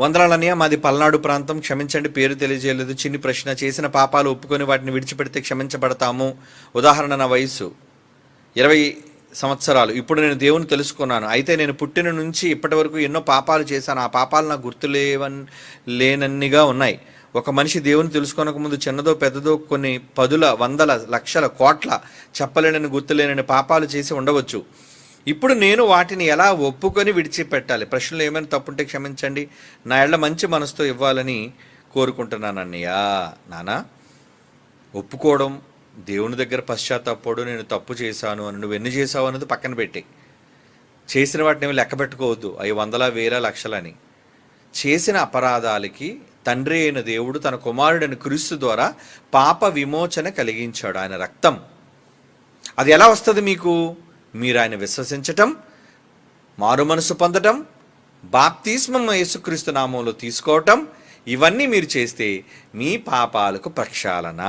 వందరాలన్నయ్య మాది పల్నాడు ప్రాంతం. క్షమించండి పేరు తెలియజేయలేదు. చిన్ని ప్రశ్న చేసిన పాపాలు ఒప్పుకొని వాటిని విడిచిపెడితే క్షమించబడతాము. ఉదాహరణ నా వయసు ఇరవై సంవత్సరాలు. ఇప్పుడు నేను దేవుని తెలుసుకున్నాను. అయితే నేను పుట్టిన నుంచి ఇప్పటి వరకు ఎన్నో పాపాలు చేశాను. ఆ పాపాలు నాకు గుర్తులేవన్ లేనన్నిగా ఉన్నాయి. ఒక మనిషి దేవుని తెలుసుకోనక ముందు చిన్నదో పెద్దదో కొన్ని పదుల వందల లక్షల కోట్ల చెప్పలేనని గుర్తులేనని పాపాలు చేసి ఉండవచ్చు. ఇప్పుడు నేను వాటిని ఎలా ఒప్పుకొని విడిచిపెట్టాలి? ప్రశ్నలు ఏమైనా తప్పుంటే క్షమించండి. నా ఎళ్ళ మంచి మనసుతో ఇవ్వాలని కోరుకుంటున్నాను అన్నయ్య. నానా ఒప్పుకోవడం దేవుని దగ్గర పశ్చాత్తాపడు నేను తప్పు చేశాను అని నువ్వు ఎన్ని చేసావు అన్నది పక్కన పెట్టి చేసిన వాటిని ఏమి లెక్క పెట్టుకోవద్దు. అవి వందల వేల లక్షలని. చేసిన అపరాధాలకి తండ్రి అయిన దేవుడు తన కుమారుడైన క్రీస్తు ద్వారా పాప విమోచన కలిగించాడు ఆయన రక్తం. అది ఎలా వస్తుంది మీకు? మీరు ఆయన విశ్వసించటం మారు మనసు పొందటం బాప్తిస్మం యేసుక్రీస్తు నామంలో తీసుకోవటం ఇవన్నీ మీరు చేస్తే మీ పాపాలకు ప్రక్షాళన?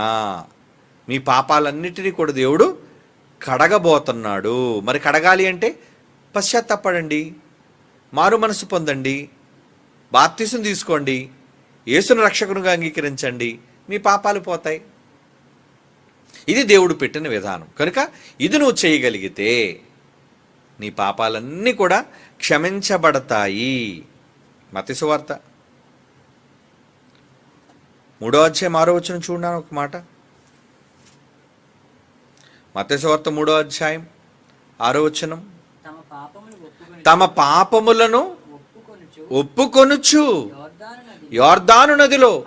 మీ పాపాలన్నిటినీ కూడా దేవుడు కడగబోతున్నాడు. మరి కడగాలి అంటే పశ్చాత్తాపడండి మారు మనసు పొందండి బాప్తిసం తీసుకోండి యేసును రక్షకునిగా అంగీకరించండి మీ పాపాలు పోతాయి. ఇది దేవుడు పెట్టిన విధానం. కనుక ఇది నువ్వు చేయగలిగితే నీ పాపాలన్నీ కూడా క్షమించబడతాయి. మతిసువార్త మూడో అధ్యాయం ఆరో వచ్చిన చూడన్నాను ఒక మాట. మతేశ్వార్త మూడో అధ్యాయం ఆరో వచనం. తమ పాపములను ఒప్పుకొనుచు. యోర్దాను నదిలో.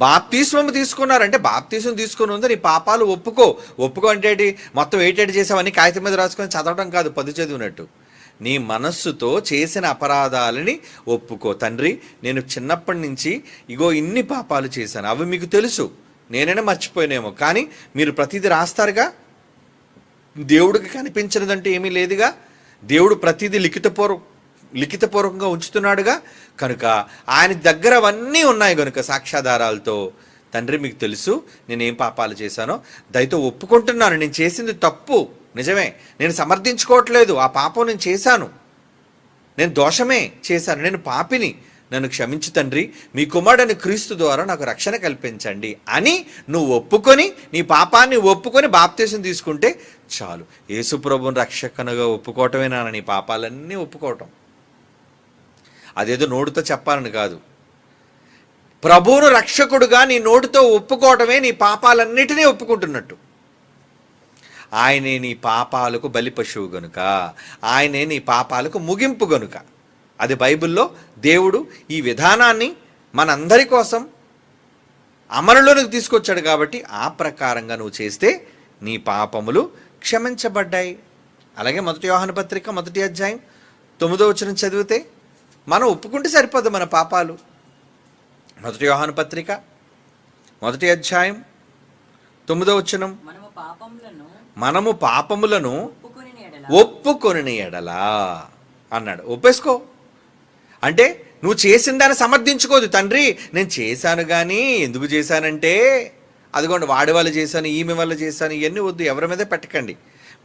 బాప్తీస్వం తీసుకున్నారంటే బాప్తీసం తీసుకుని ఉంది నీ పాపాలు ఒప్పుకో. ఒప్పుకో అంటే మొత్తం ఏటేటి చేసావని కాగితం మీద రాసుకొని చదవడం కాదు పది చదివినట్టు. నీ మనస్సుతో చేసిన అపరాధాలని ఒప్పుకో. తండ్రి నేను చిన్నప్పటి నుంచి ఇగో ఇన్ని పాపాలు చేశాను. అవి మీకు తెలుసు. నేనైనా మర్చిపోయినేమో. కానీ మీరు ప్రతిదీ రాస్తారుగా? దేవుడికి కనిపించినదంటే ఏమీ లేదుగా? దేవుడు ప్రతిదీ లిఖితపూర్వ లిఖితపూర్వకంగా ఉంచుతున్నాడుగా. కనుక ఆయన దగ్గర అవన్నీ ఉన్నాయి కనుక సాక్ష్యాధారాలతో. తండ్రి మీకు తెలుసు నేనేం పాపాలు చేశానో. దయతో ఒప్పుకుంటున్నాను నేను చేసింది తప్పు. నిజమే నేను సమర్థించుకోవట్లేదు. ఆ పాపం నేను చేశాను. నేను దోషమే చేశాను. నేను పాపిని. నన్ను క్షమించు తండ్రి మీ కుమారుడని క్రీస్తు ద్వారా నాకు రక్షణ కల్పించండి అని నువ్వు ఒప్పుకొని నీ పాపాన్ని ఒప్పుకొని బాప్తీసం తీసుకుంటే చాలు. యేసుప్రభుని రక్షకనుగా ఒప్పుకోవటమేనా? నీ పాపాలన్నీ ఒప్పుకోవటం. అదేదో నోటితో చెప్పాలని కాదు. ప్రభువును రక్షకుడుగా నీ నోటితో ఒప్పుకోవటమే నీ పాపాలన్నిటినీ ఒప్పుకుంటున్నట్టు. ఆయనే నీ పాపాలకు బలి పశువు గనుక. ఆయనే నీ పాపాలకు ముగింపు గనుక. అది బైబిల్లో దేవుడు ఈ విధానాన్ని మనందరి కోసం అమలులోనికి తీసుకొచ్చాడు కాబట్టి ఆ ప్రకారంగా నువ్వు చేస్తే నీ పాపములు క్షమించబడ్డాయి. అలాగే మొదటి వ్యవహాన పత్రిక మొదటి అధ్యాయం తొమ్మిదో వచ్చిన చదివితే మనం ఒప్పుకుంటే సరిపోదు మన పాపాలు. మొదటి యోహాను పత్రిక మొదటి అధ్యాయం తొమ్మిదో వచనం. మనము పాపములను ఒప్పుకొని ఎడలా. అన్నాడు. ఒప్పేసుకో. అంటే నువ్వు చేసిన దాన్ని సమర్థించుకోదు తండ్రి. నేను చేశాను కానీ ఎందుకు చేశానంటే అదిగోండి వాడి వల్ల చేశాను ఈమె వల్ల చేశాను ఇవన్నీ వద్దు ఎవరి మీద పెట్టకండి.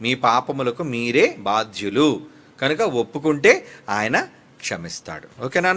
మీ పాపములకు మీరే బాధ్యులు. కనుక ఒప్పుకుంటే ఆయన క్షమిస్తాడు. ఓకేనా